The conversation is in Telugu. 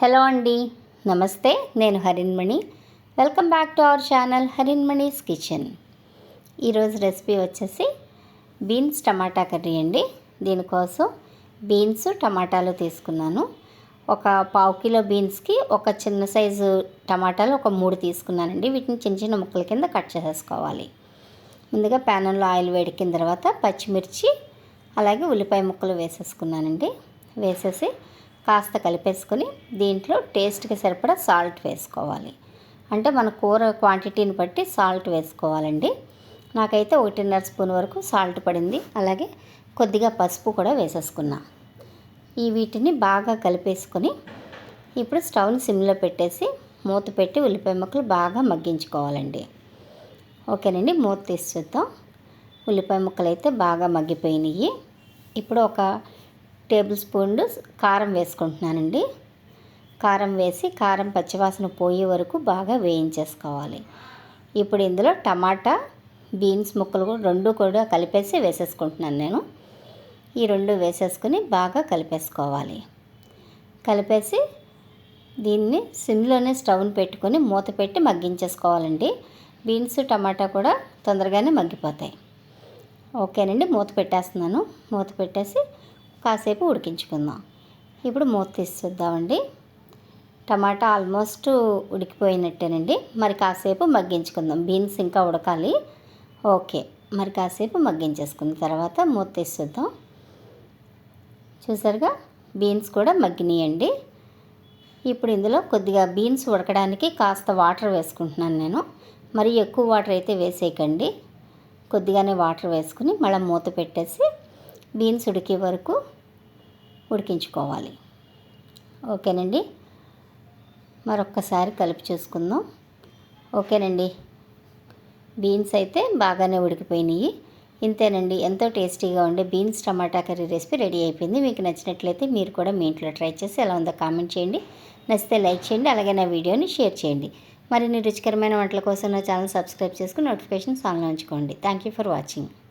హలో అండి. నమస్తే నేను Harinmani welcome back to our channel Harinmani's kitchen. ఈరోజు రెసిపీ వచ్చేసి బీన్స్ టమాటా కర్రీ అండి. దీనికోసం బీన్స్ టమాటాలు తీసుకున్నాను. ఒక పావు కిలో బీన్స్కి ఒక చిన్న సైజు టమాటాలు ఒక మూడు తీసుకున్నానండి. వీటిని చిన్న చిన్న ముక్కల కింద కట్ చేసేసుకోవాలి. ముందుగా ప్యానంలో ఆయిల్ వేడికిన తర్వాత పచ్చిమిర్చి అలాగే ఉల్లిపాయ ముక్కలు వేసేసుకున్నానండి. వేసేసి కాస్త కలిపేసుకొని దీంట్లో టేస్ట్కి సరిపడా సాల్ట్ వేసుకోవాలి. అంటే మన కూర క్వాంటిటీని బట్టి సాల్ట్ వేసుకోవాలండి. నాకైతే ఒకటిన్నర స్పూన్ వరకు సాల్ట్ పడింది. అలాగే కొద్దిగా పసుపు కూడా వేసేసుకున్నా. ఈ వీటిని బాగా కలిపేసుకొని ఇప్పుడు స్టవ్ని సిమ్లో పెట్టేసి మూత పెట్టి ఉల్లిపాయ ముక్కలు బాగా మగ్గించుకోవాలండి. ఓకేనండి మూత తీసి చూద్దాం ఉల్లిపాయ ముక్కలు అయితే బాగా మగ్గిపోయినాయి ఇప్పుడు ఒక టేబుల్ స్పూన్లు కారం వేసుకుంటున్నానండి. కారం వేసి కారం పచ్చివాసన పోయే వరకు బాగా వేయించేసుకోవాలి. ఇప్పుడు ఇందులో టమాటా బీన్స్ ముక్కలు కూడా రెండు కూడా కలిపేసి వేసేసుకుంటున్నాను నేను. ఈ రెండు వేసేసుకుని బాగా కలిపేసుకోవాలి. కలిపేసి దీన్ని సిమ్లోనే స్టవ్ని పెట్టుకొని మూత పెట్టి మగ్గించేసుకోవాలండి. బీన్స్ టమాటా కూడా తొందరగానే మగ్గిపోతాయి. ఓకేనండి మూత పెట్టేస్తున్నాను. మూత పెట్టేసి కాసేపు ఉడికించుకుందాం. ఇప్పుడు మూత తీసి చూద్దామండి టమాటా ఆల్మోస్ట్ ఉడికిపోయినట్టేనండి. మరి కాసేపు మగ్గించుకుందాం. బీన్స్ ఇంకా ఉడకాలి. ఓకే. మరి కాసేపు మగ్గించేసుకున్న తర్వాత మూత తీసి చూద్దాం చూసారుగా? బీన్స్ కూడా మగ్గినాయండి. ఇప్పుడు ఇందులో కొద్దిగా బీన్స్ ఉడకడానికి కాస్త వాటర్ వేసుకుంటున్నాను నేను. మరి ఎక్కువ వాటర్ అయితే వేసేయకండి. కొద్దిగానే వాటర్ వేసుకుని మళ్ళీ మూత పెట్టేసి బీన్స్ ఉడికే వరకు ఉడికించుకోవాలి. ఓకేనండి? మరొక్కసారి కలిపి చూసుకుందాం. ఓకేనండి? బీన్స్ అయితే బాగానే ఉడికిపోయినాయి. ఇంతేనండి ఎంతో టేస్టీగా ఉండే బీన్స్ టమాటా కర్రీ రెసిపీ రెడీ అయిపోయింది. మీకు నచ్చినట్లయితే మీరు కూడా మీ ఇంట్లో ట్రై చేసి ఎలా ఉందో కామెంట్ చేయండి. నచ్చితే లైక్ చేయండి అలాగే నా వీడియోని షేర్ చేయండి. మరిన్ని రుచికరమైన వంటల కోసం నా ఛానల్ సబ్స్క్రైబ్ చేసుకుని నోటిఫికేషన్ ఆన్లో ఉంచుకోండి. Thank you for watching.